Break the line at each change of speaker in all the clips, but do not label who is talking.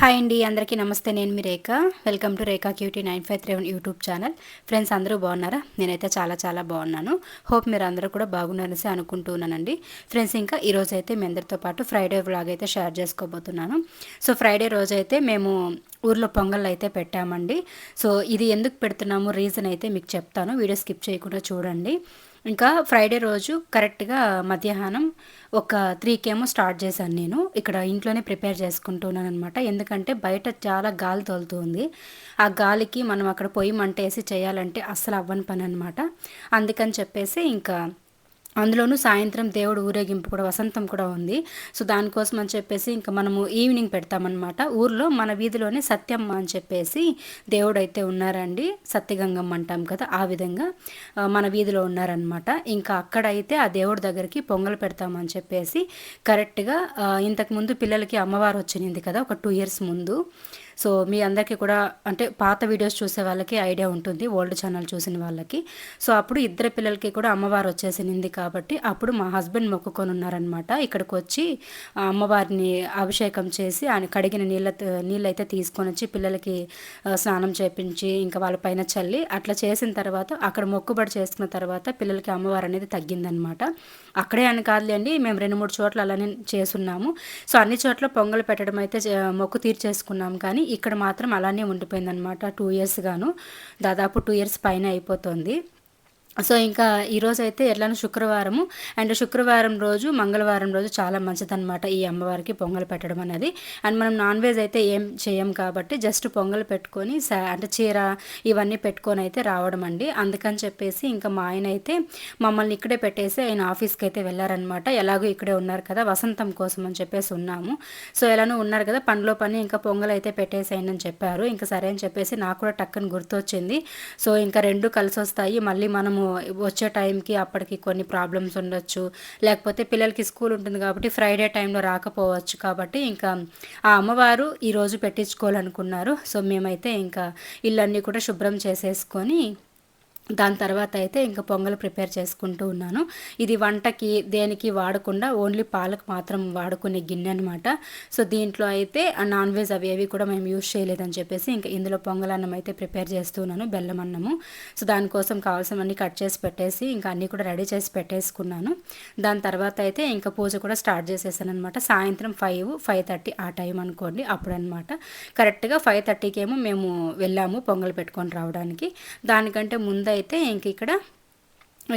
Hi అండి అందరికీ నమస్తే. నేను మీ Rekha. Welcome to Rekha cutie nine five three YouTube channel. Friends అందరూ బాగున్నారా? నేనైతే చాలా చాలా బాగున్నాను. హోప్ మీరు అందరూ కూడా బాగున్నారనేసి అనుకుంటున్నానండి ఫ్రెండ్స్ ఇంకా ఈరోజు అయితే మీ అందరితో పాటు ఫ్రైడే వ్లాగ్ అయితే షేర్ చేసుకోబోతున్నాను. సో ఫ్రైడే రోజు అయితే మేము ఊర్లో పొంగల్ అయితే పెట్టామండి. సో ఇది ఎందుకు పెడుతున్నాము? రీజన్ అయితే మీకు చెప్తాను. వీడియో స్కిప్ చేయకుండా చూడండి. ఇంకా ఫ్రైడే రోజు కరెక్ట్గా మధ్యాహ్నం ఒక త్రీకేమో స్టార్ట్ చేశాను నేను. ఇక్కడ ఇంట్లోనే ప్రిపేర్ చేసుకుంటున్నాను అనమాట ఎందుకంటే బయట చాలా గాలి తోలుతుంది. ఆ గాలికి మనం అక్కడ పొయ్యి మంట వేసి చేయాలంటే అస్సలు అవ్వని పని అనమాట అందుకని చెప్పేసి ఇంకా అందులోనూ సాయంత్రం దేవుడు ఊరేగింపు కూడా వసంతం కూడా ఉంది. సో దానికోసం అని చెప్పేసి ఇంకా మనము ఈవినింగ్ పెడతామన్నమాట. ఊర్లో మన వీధిలోనే సత్యమ్మ అని చెప్పేసి దేవుడు అయితే ఉన్నారండి. సత్యగంగమ్మ అంటాం కదా ఆ విధంగా మన వీధిలో ఉన్నారనమాట ఇంకా అక్కడైతే ఆ దేవుడి దగ్గరికి పొంగల్ పెడతామని చెప్పేసి కరెక్ట్గా ఇంతకుముందు పిల్లలకి అమ్మవారు వచ్చింది కదా ఒక టూ ఇయర్స్ ముందు. సో మీ అందరికీ కూడా అంటే పాత వీడియోస్ చూసే వాళ్ళకి ఐడియా ఉంటుంది ఓల్డ్ ఛానల్ చూసిన వాళ్ళకి. సో అప్పుడు ఇద్దరు పిల్లలకి కూడా అమ్మవారు వచ్చేసింది కాబట్టి అప్పుడు మా హస్బెండ్ మొక్కుకొని ఉన్నారనమాట ఇక్కడికి వచ్చి అమ్మవారిని అభిషేకం చేసి ఆయన కడిగిన నీళ్ళ నీళ్ళు అయితే తీసుకొని వచ్చి పిల్లలకి స్నానం చేపించి ఇంకా వాళ్ళ పైన చల్లి అట్లా చేసిన తర్వాత అక్కడ మొక్కుబడి చేసుకున్న తర్వాత పిల్లలకి అమ్మవారు అనేది తగ్గిందనమాట అక్కడే అని కాదులేండి మేము రెండు మూడు చోట్ల అలానే చేసున్నాము. సో అన్ని చోట్ల పొంగలు పెట్టడం అయితే మొక్కు తీర్చేసుకున్నాం. కానీ ఇక్కడ మాత్రం అలానే ఉండిపోయిందనమాట టూ ఇయర్స్ గాను. దాదాపు టూ ఇయర్స్ పైన అయిపోతుంది. సో ఇంకా ఈరోజు అయితే ఎట్లానో శుక్రవారము. అండ్ శుక్రవారం రోజు మంగళవారం రోజు చాలా మంచిదన్నమాట ఈ అమ్మవారికి పొంగల్ పెట్టడం అనేది. అండ్ మనం నాన్ వెజ్ అయితే ఏం చేయం కాబట్టి జస్ట్ పొంగల్ పెట్టుకొని అంటే చీర ఇవన్నీ పెట్టుకొని అయితే రావడం అండి. అందుకని చెప్పేసి ఇంకా మా ఆయన అయితే మమ్మల్ని ఇక్కడే పెట్టేసి ఆయన ఆఫీస్కి అయితే వెళ్ళారనమాట ఎలాగో ఇక్కడే ఉన్నారు కదా వసంతం కోసం అని చెప్పేసి ఉన్నాము. సో ఎలానో ఉన్నారు కదా పనిలో పని ఇంకా పొంగల్ అయితే పెట్టేసేయండి అని చెప్పారు. ఇంకా సరే అని చెప్పేసి నాకు కూడా టక్కని గుర్తొచ్చింది. సో ఇంకా రెండు కలిసి వస్తాయి మళ్ళీ మనము వచ్చే టైంకి అప్పటికి కొన్ని ప్రాబ్లమ్స్ ఉండొచ్చు. లేకపోతే పిల్లలకి స్కూల్ ఉంటుంది కాబట్టి ఫ్రైడే టైంలో రాకపోవచ్చు. కాబట్టి ఇంకా ఆ అమ్మవారు ఈరోజు పెట్టించుకోవాలనుకున్నారు. సో మేమైతే ఇంకా ఇల్లన్నీ కూడా శుభ్రం చేసేసుకొని దాని తర్వాత అయితే ఇంకా పొంగల్ ప్రిపేర్ చేసుకుంటూ ఉన్నాను. ఇది వంటకి దేనికి వాడకుండా ఓన్లీ పాలకు మాత్రం వాడుకునే గిన్నె అనమాట సో దీంట్లో అయితే నాన్ వెజ్ అవి ఏవి కూడా మేము యూజ్ చేయలేదని చెప్పేసి ఇంకా ఇందులో పొంగల్ అన్నం అయితే ప్రిపేర్ చేస్తున్నాను బెల్లం అన్నము. సో దానికోసం కావాల్సినవన్నీ కట్ చేసి పెట్టేసి ఇంకా అన్నీ కూడా రెడీ చేసి పెట్టేసుకున్నాను. దాని తర్వాత అయితే ఇంకా పూజ కూడా స్టార్ట్ చేసేసాను అనమాట సాయంత్రం ఫైవ్ ఫైవ్ థర్టీ ఆ టైం అనుకోండి అప్పుడు అనమాట కరెక్ట్గా ఫైవ్ థర్టీకేమో మేము వెళ్ళాము పొంగల్ పెట్టుకొని రావడానికి. దానికంటే ముందే అయితే ఇంక ఇక్కడ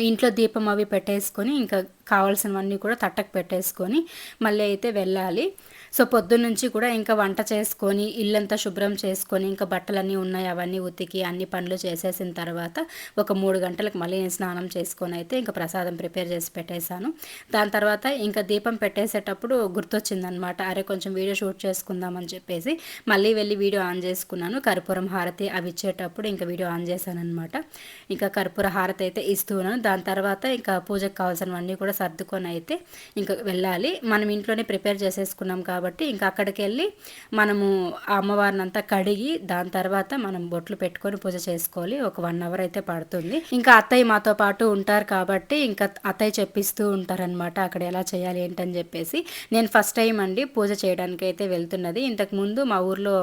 ఇంట్లో దీపం అవి పెట్టేసుకొని ఇంకా కావాల్సినవన్నీ కూడా తట్టకు పెట్టేసుకొని మళ్ళీ అయితే వెళ్ళాలి. సో పొద్దున్నుంచి కూడా ఇంకా వంట చేసుకొని ఇల్లంతా శుభ్రం చేసుకొని ఇంకా బట్టలన్నీ ఉన్నాయి అవన్నీ ఉతికి అన్ని పనులు చేసేసిన తర్వాత ఒక మూడు గంటలకు మళ్ళీ నేను స్నానం చేసుకొని అయితే ఇంకా ప్రసాదం ప్రిపేర్ చేసి పెట్టేశాను. దాని తర్వాత ఇంకా దీపం పెట్టేసేటప్పుడు గుర్తొచ్చిందనమాట అరే కొంచెం వీడియో షూట్ చేసుకుందామని చెప్పేసి మళ్ళీ వెళ్ళి వీడియో ఆన్ చేసుకున్నాను. కర్పూరం హారతి అవి ఇచ్చేటప్పుడు ఇంకా వీడియో ఆన్ చేశాను అనమాట ఇంకా కర్పూర హారతి అయితే ఇస్తూ ఉన్నాను దాని తర్వాత ఇంకా పూజకు కావాల్సినవన్నీ కూడా సర్దుకొని అయితే ఇంకా వెళ్ళాలి. మనం ఇంట్లోనే ప్రిపేర్ చేసేసుకున్నాం కాబట్టి కాబట్టి ఇంకా అక్కడికి వెళ్ళి మనము అమ్మవారిని అంతా కడిగి దాని తర్వాత మనం బొట్లు పెట్టుకొని పూజ చేసుకోవాలి. ఒక వన్ అవర్ అయితే పడుతుంది. ఇంకా అత్తయ్య మాతో పాటు ఉంటారు కాబట్టి ఇంకా అత్తయ్య చెప్పిస్తూ ఉంటారనమాట అక్కడ ఎలా చేయాలి ఏంటని చెప్పేసి. నేను ఫస్ట్ టైం అండి పూజ చేయడానికి అయితే వెళ్తున్నది. ఇంతకు ముందు మా ఊర్లో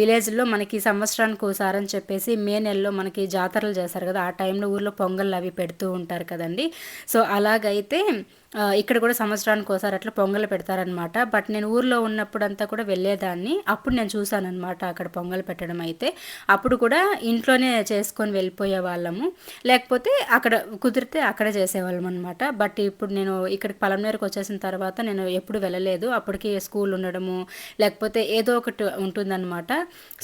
విలేజ్లో మనకి సంవత్సరానికి ఒకసారి అని చెప్పేసి మే నెలలో మనకి జాతరలు చేస్తారు కదా ఆ టైంలో ఊర్లో పొంగల్ అవి పెడుతూ ఉంటారు కదండి. సో అలాగైతే ఇక్కడ కూడా సంవత్సరానికి ఒకసారి అట్లా పొంగల్ పెడతారనమాట బట్ నేను ఊర్లో ఉన్నప్పుడంతా కూడా వెళ్ళేదాన్ని. అప్పుడు నేను చూశానమాట అక్కడ పొంగల్ పెట్టడం అయితే. అప్పుడు కూడా ఇంట్లోనే చేసుకొని వెళ్ళిపోయే వాళ్ళము. లేకపోతే అక్కడ కుదిరితే అక్కడే చేసేవాళ్ళం అనమాట బట్ ఇప్పుడు నేను ఇక్కడికి పలంనేరుకు వచ్చేసిన తర్వాత నేను ఎప్పుడు వెళ్ళలేదు. అప్పటికి స్కూల్ ఉండడము లేకపోతే ఏదో ఒకటి ఉంటుందన్నమాట.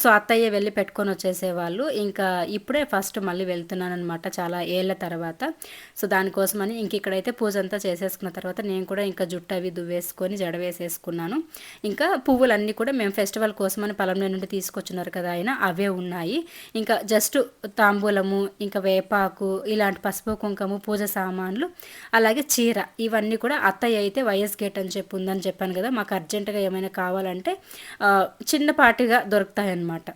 సో అత్తయ్య వెళ్ళి పెట్టుకొని వచ్చేసేవాళ్ళు. ఇంకా ఇప్పుడే ఫస్ట్ మళ్ళీ వెళ్తున్నాను అనమాట చాలా ఏళ్ళ తర్వాత. సో దానికోసమని ఇంక ఇక్కడైతే పూజ అంతా చేసేసి వేసుకున్న తర్వాత నేను కూడా ఇంకా జుట్టు అవి దువ్వేసుకొని జడ వేసేసుకున్నాను. ఇంకా పువ్వులన్నీ కూడా మేము ఫెస్టివల్ కోసమని పొలంలో నుండి తీసుకొచ్చున్నారు కదా ఆయన అవే ఉన్నాయి. ఇంకా జస్ట్ తాంబూలము ఇంకా వేపాకు ఇలాంటి పసుపు కుంకము పూజ సామాన్లు అలాగే చీర ఇవన్నీ కూడా అత్తయ్య అయితే వైఎస్ గేట్ అని చెప్పి ఉందని చెప్పాను కదా మాకు అర్జెంటుగా ఏమైనా కావాలంటే చిన్నపాటిగా దొరుకుతాయన్నమాట.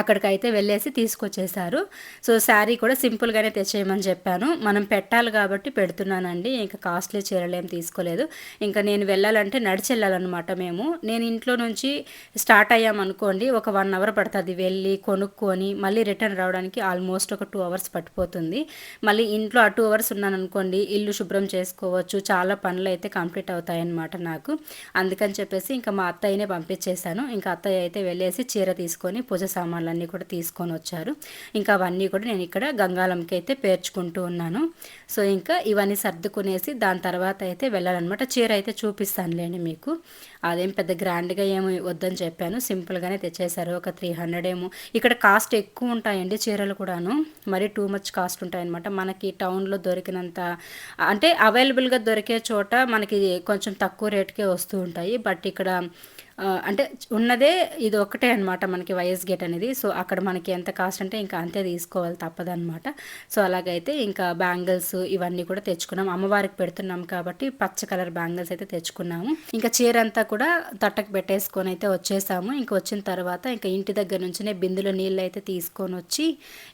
అక్కడికైతే వెళ్ళేసి తీసుకొచ్చేసారు. సో శారీ కూడా సింపుల్గానే తెచ్చేయమని చెప్పాను. మనం పెట్టాలి కాబట్టి పెడుతున్నానండి. ఇంకా కాస్ట్లీ చీరలు ఏం తీసుకోలేదు. ఇంకా నేను వెళ్ళాలంటే నడిచి వెళ్ళాలన్నమాట మేము. నేను ఇంట్లో నుంచి స్టార్ట్ అయ్యామనుకోండి ఒక వన్ అవర్ పడుతుంది వెళ్ళి కొనుక్కొని మళ్ళీ రిటర్న్ రావడానికి ఆల్మోస్ట్ ఒక టూ అవర్స్ పట్టిపోతుంది. మళ్ళీ ఇంట్లో ఆ టూ అవర్స్ ఉన్నాను అనుకోండి ఇల్లు శుభ్రం చేసుకోవచ్చు. చాలా పనులు అయితే కంప్లీట్ అవుతాయన్నమాట నాకు. అందుకని చెప్పేసి ఇంకా మా అత్తయ్యనే పంపించేశాను. ఇంకా అత్తయ్య అయితే వెళ్ళేసి చీర తీసుకొని పూజ సామాన్ సామాన్లన్నీ కూడా తీసుకొని వచ్చారు. ఇంకా అవన్నీ కూడా నేను ఇక్కడ గంగాలంకి అయితే పేర్చుకుంటూ ఉన్నాను. సో ఇంకా ఇవన్నీ సర్దుకునేసి దాని తర్వాత అయితే వెళ్ళాలన్నమాట. చీర అయితే చూపిస్తానులేండి మీకు. అదేం పెద్ద గ్రాండ్గా ఏమి వద్దని చెప్పాను. సింపుల్గానే తెచ్చేశారు. ఒక త్రీ హండ్రెడ్ ఏమో. ఇక్కడ కాస్ట్ ఎక్కువ ఉంటాయండి చీరలు కూడాను. మరీ టూ మచ్ కాస్ట్ ఉంటాయన్నమాట. మనకి టౌన్లో దొరికినంత అంటే అవైలబుల్గా దొరికే చోట మనకి కొంచెం తక్కువ రేట్కే వస్తూ ఉంటాయి. బట్ ఇక్కడ అంటే ఉన్నదే ఇది ఒకటే అనమాట మనకి వైఎస్ గేట్ అనేది. సో అక్కడ మనకి ఎంత కాస్ట్ అంటే ఇంకా అంతే తీసుకోవాలి తప్పదనమాట సో అలాగైతే ఇంకా బ్యాంగిల్స్ ఇవన్నీ కూడా తెచ్చుకున్నాం. అమ్మవారికి పెడుతున్నాం కాబట్టి పచ్చ కలర్ బ్యాంగిల్స్ అయితే తెచ్చుకున్నాము. ఇంకా చీర అంతా కూడా తట్టకు పెట్టేసుకొని అయితే వచ్చేసాము. ఇంకా వచ్చిన తర్వాత ఇంకా ఇంటి దగ్గర నుంచినే బిందులో నీళ్ళు అయితే తీసుకొని వచ్చి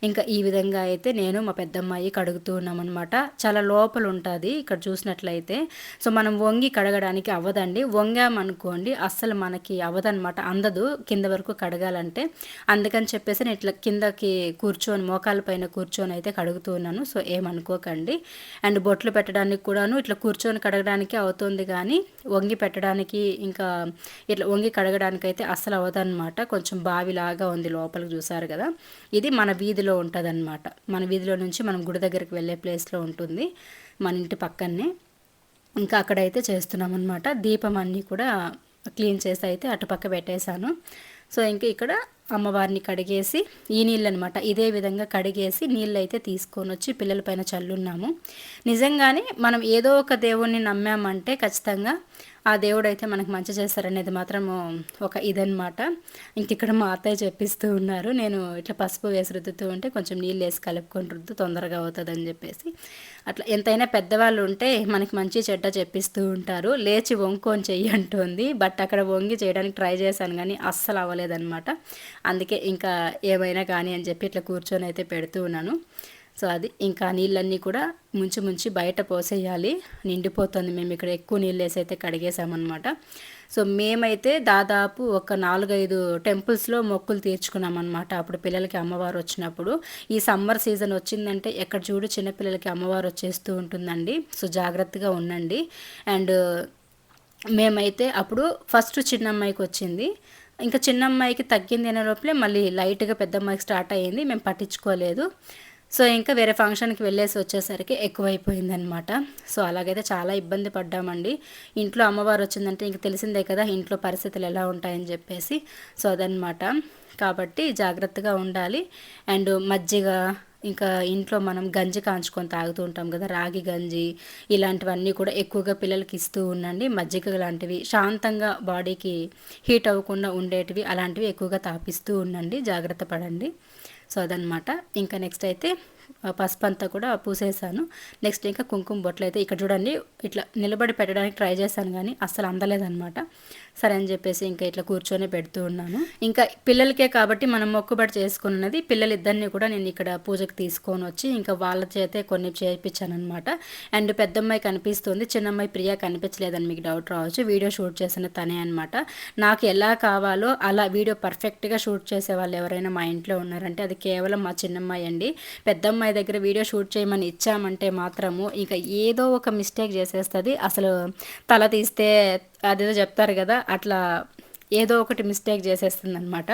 ఇంకా ఈ విధంగా అయితే నేను మా పెద్దమ్మాయి కడుగుతూ ఉన్నాం అనమాట చాలా లోపల ఉంటుంది. ఇక్కడ చూసినట్లయితే. సో మనం వంగి కడగడానికి అవ్వదండి. వంగామనుకోండి అస్సలు మనకి అవ్వదనమాట అందదు. కింద వరకు కడగాలంటే. అందుకని చెప్పేసి నేను ఇట్లా కిందకి కూర్చొని మోకాల పైన కూర్చొని అయితే కడుగుతున్నాను సో ఏమనుకోకండి అండ్ బొట్లు పెట్టడానికి కూడాను ఇట్లా కూర్చొని కడగడానికి అవుతుంది కానీ వంగి పెట్టడానికి ఇంకా ఇట్లా వంగి కడగడానికి అయితే అస్సలు అవ్వదన్నమాట. కొంచెం బావిలాగా ఉంది లోపలికి చూసారు కదా. ఇది మన వీధిలో ఉంటుందన్నమాట. మన వీధిలో నుంచి మనం గుడి దగ్గరికి వెళ్ళే ప్లేస్లో ఉంటుంది. మన ఇంటి పక్కనే ఇంకా అక్కడైతే చేస్తున్నాం అనమాట దీపం అన్నీ కూడా క్లీన్ చేసి అయితే అటుపక్క పెట్టేశాను. సో ఇంకా ఇక్కడ అమ్మవారిని కడిగేసి ఈ నీళ్ళు అనమాట ఇదే విధంగా కడిగేసి నీళ్ళు అయితే తీసుకొని వచ్చి పిల్లల పైన చల్లున్నాము. నిజంగానే మనం ఏదో ఒక దేవుణ్ణి నమ్మామంటే ఖచ్చితంగా ఆ దేవుడు అయితే మనకు మంచి చేస్తారనేది మాత్రం ఒక ఇదనమాట ఇంక ఇక్కడ మా అత్తయ్య చెప్పిస్తూ ఉన్నారు నేను ఇట్లా పసుపు వేసి రుద్దుతూ ఉంటే కొంచెం నీళ్ళు వేసి కలుపుకొని రుద్దు తొందరగా అవుతుంది అని చెప్పేసి. అట్లా ఎంతైనా పెద్దవాళ్ళు ఉంటే మనకి మంచి చెడ్డ చెప్పిస్తూ ఉంటారు. లేచి వంకొని చెయ్యి అంటుంది బట్ అక్కడ వంగి చేయడానికి ట్రై చేశాను కానీ అస్సలు అవ్వలేదన్నమాట. అందుకే ఇంకా ఏమైనా కానీ అని చెప్పి ఇట్లా కూర్చొని అయితే పెడుతూ ఉన్నాను. సో అది ఇంకా నీళ్ళన్నీ కూడా ముంచి ముంచి బయట పోసేయాలి. నిండిపోతుంది. మేము ఇక్కడ ఎక్కువ నీళ్ళు వేసి అయితే కడిగేసామన్నమాట సో మేమైతే దాదాపు ఒక నాలుగైదు టెంపుల్స్లో మొక్కులు తీర్చుకున్నాం అనమాట అప్పుడు పిల్లలకి అమ్మవారు వచ్చినప్పుడు. ఈ సమ్మర్ సీజన్ వచ్చిందంటే ఎక్కడ చూడు చిన్నపిల్లలకి అమ్మవారు వచ్చేస్తూ ఉంటుందండి. సో జాగ్రత్తగా ఉండండి. అండ్ మేమైతే అప్పుడు ఫస్ట్ చిన్నమ్మాయికి వచ్చింది. ఇంకా చిన్న అమ్మాయికి తగ్గింది అనే లోపలే మళ్ళీ లైట్గా పెద్ద అమ్మాయికి స్టార్ట్ అయ్యింది. మేము పట్టించుకోలేదు. సో ఇంకా వేరే ఫంక్షన్కి వెళ్ళేసి వచ్చేసరికి ఎక్కువైపోయిందనమాట సో అలాగైతే చాలా ఇబ్బంది పడ్డామండి. ఇంట్లో అమ్మవారు వచ్చిందంటే ఇంక తెలిసిందే కదా ఇంట్లో పరిస్థితులు ఎలా ఉంటాయని చెప్పేసి. సో అదనమాట కాబట్టి జాగ్రత్తగా ఉండాలి. అండ్ మజ్జిగ ఇంకా ఇంట్లో మనం గంజి కాంచుకొని తాగుతూ ఉంటాం కదా రాగి గంజి ఇలాంటివన్నీ కూడా ఎక్కువగా పిల్లలకి ఇస్తూ ఉండండి. మజ్జిగ లాంటివి శాంతంగా బాడీకి హీట్ అవ్వకుండా ఉండేటివి అలాంటివి ఎక్కువగా తాపిస్తూ ఉండండి. జాగ్రత్త పడండి. సో అదనమాట ఇంకా నెక్స్ట్ అయితే పసుపు అంతా కూడా పూసేసాను. నెక్స్ట్ ఇంకా కుంకుమ బొట్లు అయితే ఇక్కడ చూడండి ఇట్లా నిలబడి పెట్టడానికి ట్రై చేశాను కానీ అస్సలు అందలేదనమాట సరే అని చెప్పేసి ఇంకా ఇట్లా కూర్చొని పెడుతూ ఉన్నాను. ఇంకా పిల్లలకే కాబట్టి మనం మొక్కుబడి చేసుకున్నది పిల్లలిద్దరిని కూడా నేను ఇక్కడ పూజకు తీసుకొని వచ్చి ఇంకా వాళ్ళ చేతే కొన్ని చేయించాను అనమాట అండ్ పెద్దమ్మాయి కనిపిస్తుంది చిన్నమ్మాయి ప్రియా కనిపించలేదని మీకు డౌట్ రావచ్చు. వీడియో షూట్ చేసిన తనే అనమాట నాకు ఎలా కావాలో అలా వీడియో పర్ఫెక్ట్గా షూట్ చేసే వాళ్ళు ఎవరైనా మా ఇంట్లో ఉన్నారంటే అది కేవలం మా చిన్నమ్మాయి అండి. పెద్దమ్మాయి దగ్గర వీడియో షూట్ చేయమని ఇచ్చామంటే మాత్రము ఇంకా ఏదో ఒక మిస్టేక్ చేసేస్తుంది. అసలు తల తీస్తే అదేదో చెప్తారు కదా అట్లా ఏదో ఒకటి మిస్టేక్ చేసేస్తుంది అనమాట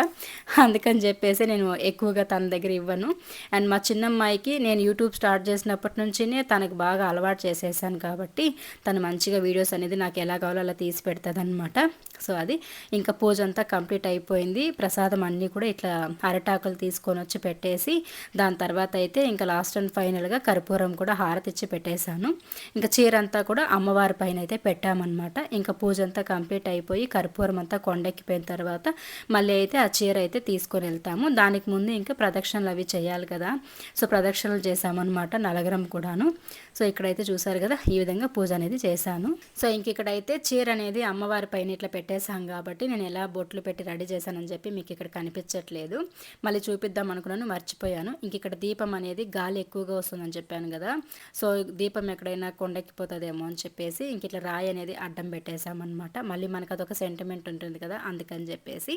అందుకని చెప్పేసి నేను ఎక్కువగా తన దగ్గర ఇవ్వను. అండ్ మా చిన్నమ్మాయికి నేను యూట్యూబ్ స్టార్ట్ చేసినప్పటి నుంచినే తనకు బాగా అలవాటు చేసేసాను కాబట్టి తను మంచిగా వీడియోస్ అనేది నాకు ఎలా కావాలో అలా తీసి పెడుతుంది అనమాట సో అది. ఇంకా పూజ అంతా కంప్లీట్ అయిపోయింది. ప్రసాదం అన్నీ కూడా ఇట్లా అరటాకులు తీసుకొని వచ్చి పెట్టేసి దాని తర్వాత అయితే ఇంకా లాస్ట్ అండ్ ఫైనల్గా కర్పూరం కూడా హారతి ఇచ్చి పెట్టేశాను. ఇంకా చీర అంతా కూడా అమ్మవారి పైన అయితే పెట్టామన్నమాట. ఇంకా పూజ అంతా కంప్లీట్ అయిపోయి కర్పూరం అంతా కొండ కొండెక్కిపోయిన తర్వాత మళ్ళీ అయితే ఆ చీర అయితే తీసుకొని వెళ్తాము. దానికి ముందు ఇంకా ప్రదక్షిణలు అవి చేయాలి కదా. సో ప్రదక్షిణలు చేసామన్నమాట నలగరం కూడాను. సో ఇక్కడైతే చూసారు కదా ఈ విధంగా పూజ అనేది చేశాను. సో ఇంక ఇక్కడైతే చీర అనేది అమ్మవారి పైన ఇట్లా పెట్టేశాం కాబట్టి నేను ఎలా బొట్లు పెట్టి రెడీ చేశానని చెప్పి మీకు ఇక్కడ కనిపించట్లేదు. మళ్ళీ చూపిద్దాం అనుకున్నాను మర్చిపోయాను. ఇంక ఇక్కడ దీపం అనేది గాలి ఎక్కువగా వస్తుందని చెప్పాను కదా సో దీపం ఎక్కడైనా కొండెక్కిపోతుందేమో అని చెప్పేసి ఇంక ఇట్లా రాయి అనేది అడ్డం పెట్టేశామన్నమాట. మళ్ళీ మనకు అదొక సెంటిమెంట్ ఉంటుంది కదా అందుకని చెప్పేసి.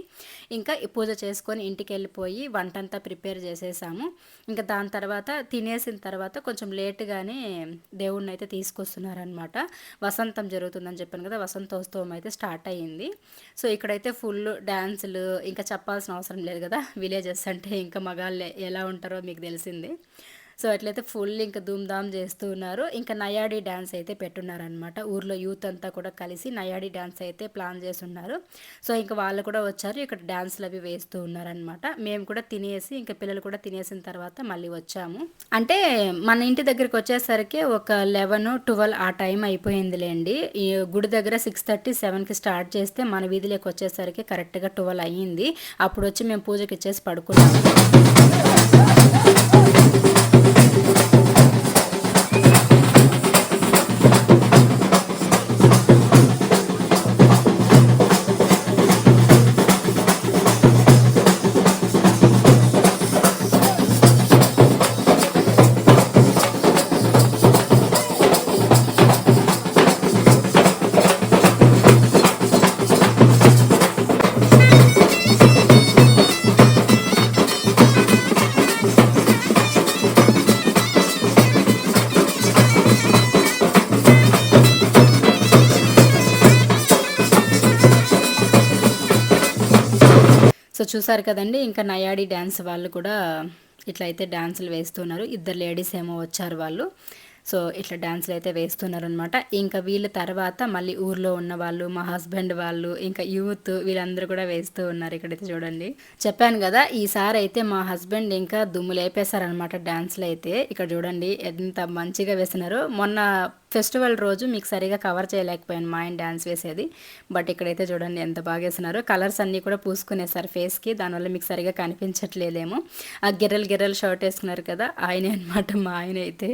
ఇంకా పూజ చేసుకొని ఇంటికి వెళ్ళిపోయి వంటంతా ప్రిపేర్ చేసేసాము. ఇంకా దాని తర్వాత తినేసిన తర్వాత కొంచెం లేట్గానే దేవుణ్ణి అయితే తీసుకొస్తున్నారనమాట వసంతం జరుగుతుందని చెప్పాను కదా వసంతోత్సవం అయితే స్టార్ట్ అయ్యింది. సో ఇక్కడైతే ఫుల్ డ్యాన్సులు ఇంకా చెప్పాల్సిన అవసరం లేదు కదా విలేజెస్ అంటే ఇంకా మగాళ్ళు ఎలా ఉంటారో మీకు తెలిసింది. సో అట్లయితే ఫుల్ ఇంకా ధూమ్ధామ్ చేస్తూ ఉన్నారు. ఇంకా నయాడి డ్యాన్స్ అయితే పెట్టున్నారనమాట ఊర్లో యూత్ అంతా కూడా కలిసి నయాడి డ్యాన్స్ అయితే ప్లాన్ చేస్తున్నారు. సో ఇంకా వాళ్ళు కూడా వచ్చారు. ఇక్కడ డ్యాన్స్లు అవి వేస్తూ ఉన్నారనమాట మేము కూడా తినేసి ఇంకా పిల్లలు కూడా తినేసిన తర్వాత మళ్ళీ వచ్చాము. అంటే మన ఇంటి దగ్గరికి వచ్చేసరికి ఒక లెవెన్ ట్వెల్వ్ ఆ టైం అయిపోయిందిలేండి. ఈ గుడి దగ్గర సిక్స్ థర్టీ సెవెన్కి స్టార్ట్ చేస్తే మన వీధిలోకి వచ్చేసరికి కరెక్ట్గా ట్వెల్వ్ అయ్యింది. అప్పుడు వచ్చి మేము పూజకి ఇచ్చేసి పడుకున్నాము. చూసారు కదండి ఇంకా నయాడి డ్యాన్స్ వాళ్ళు కూడా ఇట్లయితే డ్యాన్సులు వేస్తున్నారు. ఇద్దరు లేడీస్ ఏమో వచ్చారు వాళ్ళు. సో ఇట్లా డ్యాన్స్లు అయితే వేస్తున్నారనమాట ఇంకా వీళ్ళ తర్వాత మళ్ళీ ఊర్లో ఉన్న వాళ్ళు మా హస్బెండ్ వాళ్ళు ఇంకా యూత్ వీళ్ళందరూ కూడా వేస్తూ ఉన్నారు ఇక్కడైతే చూడండి. చెప్పాను కదా ఈసారి అయితే మా హస్బెండ్ ఇంకా దుమ్ము లేపేశారనమాట డ్యాన్స్లు అయితే. ఇక్కడ చూడండి ఎంత మంచిగా వేస్తున్నారు. మొన్న ఫెస్టివల్ రోజు మీకు సరిగా కవర్ చేయలేకపోయాను మా ఆయన డ్యాన్స్ వేసేది. బట్ ఇక్కడైతే చూడండి ఎంత బాగా వేస్తున్నారు. కలర్స్ అన్నీ కూడా పూసుకునేసారు ఫేస్కి. దానివల్ల మీకు సరిగా కనిపించట్లేదేమో. ఆ గిర్రెలు గిర్రెలు షర్ట్ వేసుకున్నారు కదా ఆయనే అనమాట మా ఆయన అయితే.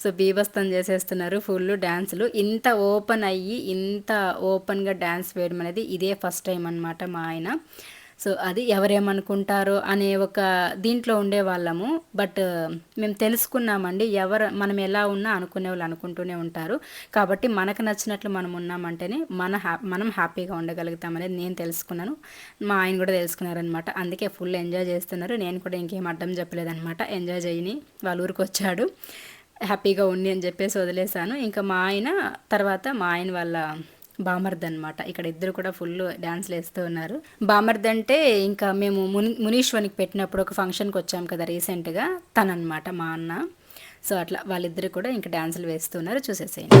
సో బీభస్తం చేసేస్తున్నారు ఫుల్ డ్యాన్సులు ఇంత ఓపెన్ అయ్యి ఇంత ఓపెన్గా డ్యాన్స్ వేయడం అనేది ఇదే ఫస్ట్ టైం అనమాట మా ఆయన. సో అది ఎవరేమనుకుంటారో అనే ఒక దీంట్లో ఉండేవాళ్ళము బట్ మేము తెలుసుకున్నామండి ఎవరు మనం ఎలా ఉన్నా అనుకునే వాళ్ళు అనుకుంటూనే ఉంటారు. కాబట్టి మనకు నచ్చినట్లు మనం ఉన్నామంటేనే మన హ్యా మనం హ్యాపీగా ఉండగలుగుతామనేది నేను తెలుసుకున్నాను. మా ఆయన కూడా తెలుసుకున్నారనమాట అందుకే ఫుల్ ఎంజాయ్ చేస్తున్నారు. నేను కూడా ఇంకేం అడ్డం చెప్పలేదనమాట ఎంజాయ్ చేయని వాళ్ళ ఊరికి వచ్చాడు. హ్యాపీగా ఉండి అని చెప్పేసి వదిలేశాను. ఇంకా మా ఆయన తర్వాత మా ఆయన వాళ్ళ బామర్ద్ అనమాట ఇక్కడ ఇద్దరు కూడా ఫుల్ డ్యాన్స్లు వేస్తూ ఉన్నారు. బామర్ద్ అంటే ఇంకా మేము ముని మునీశ్వనికి పెట్టినప్పుడు ఒక ఫంక్షన్కి వచ్చాం కదా రీసెంట్గా తననమాట మా అన్న. సో అట్లా వాళ్ళిద్దరు కూడా ఇంకా డ్యాన్సులు వేస్తున్నారు చూసేసేయండి.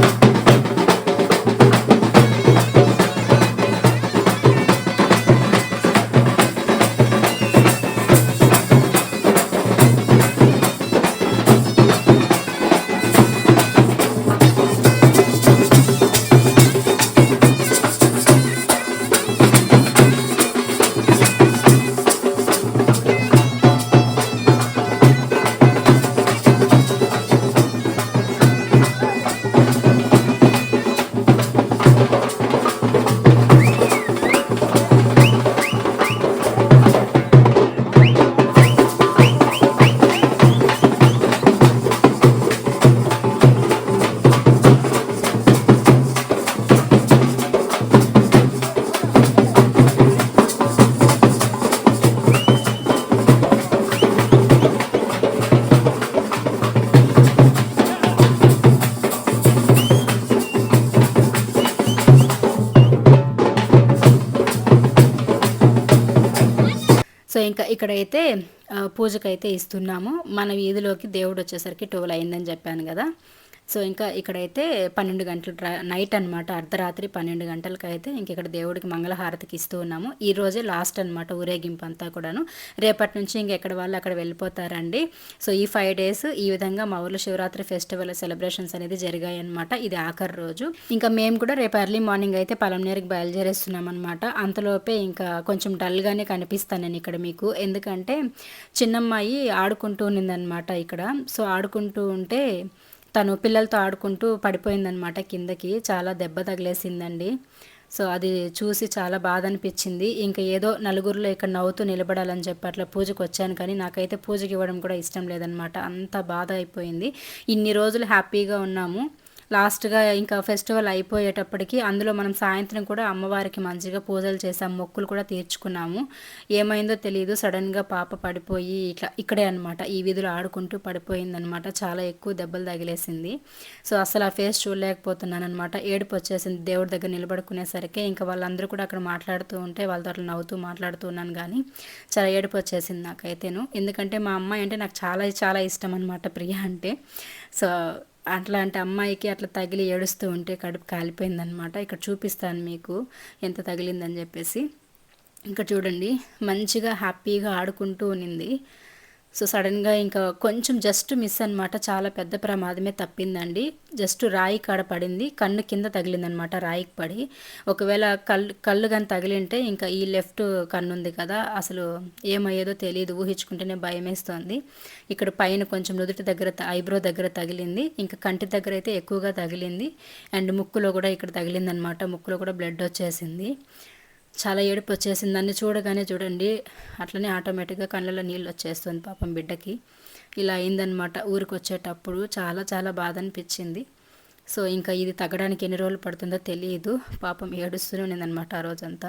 ఇంకా ఇక్కడైతే పూజకైతే ఇస్తున్నాము. మన వీధిలోకి దేవుడు వచ్చేసరికి ట్వెల్వ్ అయిందని చెప్పాను కదా. సో ఇంకా ఇక్కడైతే పన్నెండు గంటలు నైట్ అనమాట అర్ధరాత్రి పన్నెండు గంటలకైతే అయితే ఇంక ఇక్కడ దేవుడికి మంగళహారతికి ఇస్తూ ఉన్నాము. ఈ రోజే లాస్ట్ అనమాట ఊరేగింపు అంతా కూడాను. రేపటి నుంచి ఇంకెక్కడ వాళ్ళు అక్కడ వెళ్ళిపోతారండి. సో ఈ ఫైవ్ డేస్ ఈ విధంగా మా ఊర్లో శివరాత్రి ఫెస్టివల్ సెలబ్రేషన్స్ అనేది జరిగాయి అనమాట ఇది ఆఖరి రోజు. ఇంకా మేము కూడా రేపు ఎర్లీ మార్నింగ్ అయితే పలంనేరుకి బయలుదేరేస్తున్నాం అనమాట అంతలోపే ఇంకా కొంచెం డల్గానే కనిపిస్తాను నేను ఇక్కడ మీకు. ఎందుకంటే చిన్నమ్మాయి ఆడుకుంటూ ఉన్నిందనమాట ఇక్కడ. సో ఆడుకుంటూ ఉంటే తను పిల్లలతో ఆడుకుంటూ పడిపోయిందనమాట కిందకి. చాలా దెబ్బ తగిలేసిందండి. సో అది చూసి చాలా బాధ అనిపించింది ఇంకా ఏదో నలుగురిలో ఇక్కడ నవ్వుతూ నిలబడాలని చెప్పి అట్లా పూజకు వచ్చాను కానీ నాకైతే పూజకి ఇవ్వడం కూడా ఇష్టం లేదనమాట అంత బాధ అయిపోయింది. ఇన్ని రోజులు హ్యాపీగా ఉన్నాము. లాస్ట్గా ఇంకా ఫెస్టివల్ అయిపోయేటప్పటికి అందులో మనం సాయంత్రం కూడా అమ్మవారికి మంచిగా పూజలు చేసాం మొక్కులు కూడా తీర్చుకున్నాము. ఏమైందో తెలియదు సడన్గా పాప పడిపోయి ఇట్లా ఇక్కడే అనమాట ఈ వీధిలో ఆడుకుంటూ పడిపోయిందనమాట చాలా ఎక్కువ దెబ్బలు తగిలేసింది. సో అసలు ఆ ఫేస్ చూడలేకపోతున్నాను అనమాట ఏడుపు వచ్చేసింది. దేవుడి దగ్గర నిలబడుకునేసరికి ఇంకా వాళ్ళందరూ కూడా అక్కడ మాట్లాడుతూ ఉంటే వాళ్ళతో అట్లా నవ్వుతూ మాట్లాడుతూ ఉన్నాను కానీ చాలా ఏడుపు వచ్చేసింది నాకైతేను. ఎందుకంటే మా అమ్మాయి అంటే నాకు చాలా చాలా ఇష్టం అనమాట ప్రియ అంటే. సో అట్లాంటి అమ్మాయికి అట్లా తగిలి ఏడుస్తూ ఉంటే కడుపు కాలిపోయిందనమాట ఇక్కడ చూపిస్తాను మీకు ఎంత తగిలిందని చెప్పేసి. ఇంకా చూడండి మంచిగా హ్యాపీగా ఆడుకుంటూ ఉన్నింది సో సడన్గా ఇంకా కొంచెం జస్ట్ మిస్ అనమాట చాలా పెద్ద ప్రమాదమే తప్పిందండి. జస్ట్ రాయి కాడ పడింది. కన్ను కింద తగిలిందనమాట రాయికి పడి. ఒకవేళ కళ్ళు కళ్ళు కానీ తగిలింటే ఇంకా ఈ లెఫ్ట్ కన్ను ఉంది కదా అసలు ఏమయ్యేదో తెలియదు ఊహించుకుంటేనే భయం వేస్తుంది ఇక్కడ పైన కొంచెం నుదుటి దగ్గర ఐబ్రో దగ్గర తగిలింది. ఇంకా కంటి దగ్గర అయితే ఎక్కువగా తగిలింది. అండ్ ముక్కులో కూడా ఇక్కడ తగిలిందనమాట ముక్కులో కూడా బ్లడ్ వచ్చేసింది. చాలా ఏడుపు వచ్చేసింది. దాన్ని చూడగానే చూడండి అట్లనే ఆటోమేటిక్గా కళ్ళలో నీళ్ళు వచ్చేస్తుంది పాపం బిడ్డకి. ఇలా అయిందనమాట ఊరికి వచ్చేటప్పుడు చాలా చాలా బాధ అనిపించింది. సో ఇంకా ఇది తగ్గడానికి ఎన్ని రోజులు పడుతుందో తెలియదు పాపం ఏడుస్తూనే ఉన్నదనమాట ఆ రోజంతా.